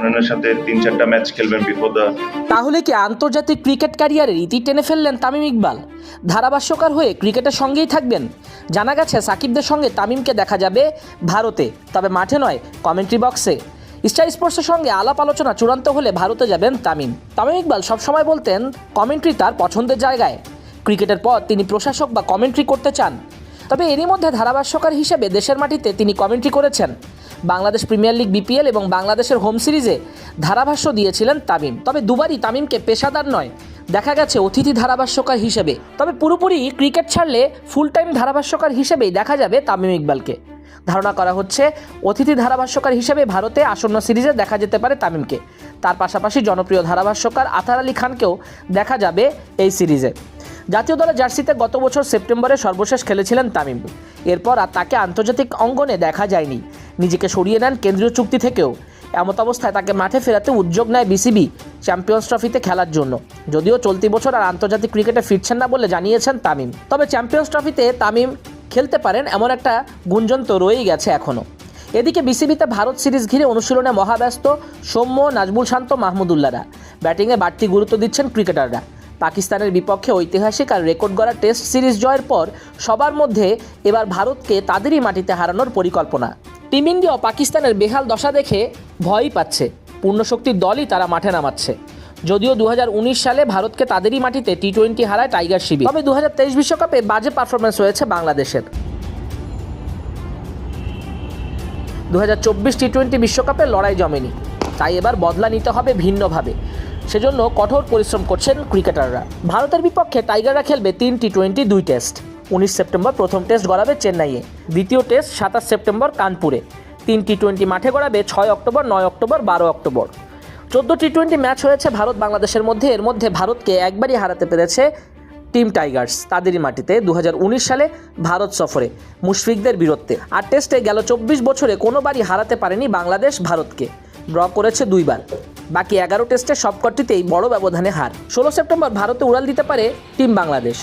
ব্যাটসম্যানের সাথে তিন চারটা ম্যাচ খেলবেন দ্য তাহলে কি আন্তর্জাতিক ক্রিকেট ক্যারিয়ারের ইতি টেনে ফেললেন তামিম ইকবাল? ধারাভাষ্যকার হয়ে ক্রিকেটের সঙ্গেই থাকবেন। জানা গেছে সাকিবদের সঙ্গে তামিমকে দেখা যাবে ভারতে, তবে মাঠে নয়, কমেন্ট্রি বক্সে। স্টার স্পোর্টসের সঙ্গে আলাপ আলোচনা চূড়ান্ত হলে ভারতে যাবেন তামিম। তামিম ইকবাল সবসময় বলতেন, কমেন্ট্রি তার পছন্দের জায়গায়। ক্রিকেটের পর তিনি প্রশাসক বা কমেন্ট্রি করতে চান। তবে এরই মধ্যে ধারাভাষ্যকার হিসেবে দেশের মাটিতে তিনি কমেন্ট্রি করেছেন। বাংলাদেশ প্রিমিয়ার লিগ বিপিএল এবং বাংলাদেশের হোম সিরিজে ধারাভাষ্য দিয়েছিলেন তামিম। তবে দুবারই তামিমকে পেশাদার নয়। দেখা গেছে অতিথি ধারাভাষ্যকার হিসেবে। তবে পুরোপুরি ক্রিকেট ছাড়লে ফুল টাইম ধারাভাষ্যকার হিসেবেই দেখা যাবে তামিম ইকবালকে। ধারণা করা হচ্ছে, অতিথি ধারাভাষ্যকার হিসেবে ভারতে আসন্ন সিরিজে দেখা যেতে পারে তামিমকে। তার পাশাপাশি জনপ্রিয় ধারাভাষ্যকার আতার আলী খানকেও দেখা যাবে এই সিরিজে। জাতীয় দলের জার্সিতে গত বছর সেপ্টেম্বরে সর্বশেষ খেলেছিলেন তামিম। এরপর আর তাকে আন্তর্জাতিক অঙ্গনে দেখা যায়নি। নিজেকে সরিয়ে নেন কেন্দ্রীয় চুক্তি থেকেও। এমত অবস্থায় তাকে মাঠে ফেরাতে উদ্যোগ নেয় বিসিবি চ্যাম্পিয়ন্স ট্রফিতে খেলার জন্য। যদিও চলতি বছর আর আন্তর্জাতিক ক্রিকেটে ফিরছেন না বলে জানিয়েছেন তামিম। তবে চ্যাম্পিয়ন্স ট্রফিতে তামিম খেলতে পারেন এমন একটা গুঞ্জন তো রয়েই গেছে এখনও এদিকে বিসিবিতে ভারত সিরিজ ঘিরে অনুশীলনে মহাব্যস্ত সৌম্য, নাজমুল শান্ত মাহমুদুল্লাহরা ব্যাটিংয়ে বাড়তি গুরুত্ব দিচ্ছেন ক্রিকেটাররা। পাকিস্তানের বিপক্ষে ঐতিহাসিক আর রেকর্ড গড়া টেস্ট সিরিজ জয়ের পর সবার মধ্যে এবার ভারতকে তাদেরই মাটিতে হারানোর পরিকল্পনা। টিম ইন্ডিয়া পাকিস্তানের বেহাল দশা দেখে ভয়ই পাচ্ছে। পূর্ণশক্তির দলই তারা মাঠে নামাচ্ছে। যদিও দু হাজার উনিশ সালে ভারতকে তাদেরই মাটিতে টি টোয়েন্টি হারায় টাইগার শিবির। তবে দু বিশ্বকাপে বাজে পারফরমেন্স হয়েছে বাংলাদেশের। দু হাজার টি টোয়েন্টি বিশ্বকাপে লড়াই জমেনি। তাই এবার বদলা নিতে হবে ভিন্নভাবে। সেজন্য কঠোর পরিশ্রম করছেন ক্রিকেটাররা। ভারতের বিপক্ষে টাইগাররা খেলবে তিন টি টোয়েন্টি দুই টেস্ট। উনিশ সেপ্টেম্বর প্রথম টেস্ট গড়াবে চেন্নাইয়ে। দ্বিতীয় টেস্ট সাতাশ সেপ্টেম্বর কানপুরে। তিন টি টোয়েন্টি মাঠে গড়াবে ছয় অক্টোবর, নয় অক্টোবর, বারো অক্টোবর। চোদ্দ টি টোয়েন্টি ম্যাচ হয়েছে ভারত বাংলাদেশের মধ্যে। এর মধ্যে ভারতকে একবারই হারাতে পেরেছে টিম টাইগার্স তাদেরই মাটিতে দু হাজার উনিশ সালে ভারত সফরে মুশফিকদের বীরত্বে। আর টেস্টে গেল চব্বিশ বছরে কোনোবারই হারাতে পারেনি বাংলাদেশ ভারতকে। ড্র করেছে দুইবার। বাকি এগারো টেস্টের সবকটিতেই বড় ব্যবধানে হার। ষোলো সেপ্টেম্বর ভারতে উড়াল দিতে পারে টিম বাংলাদেশ।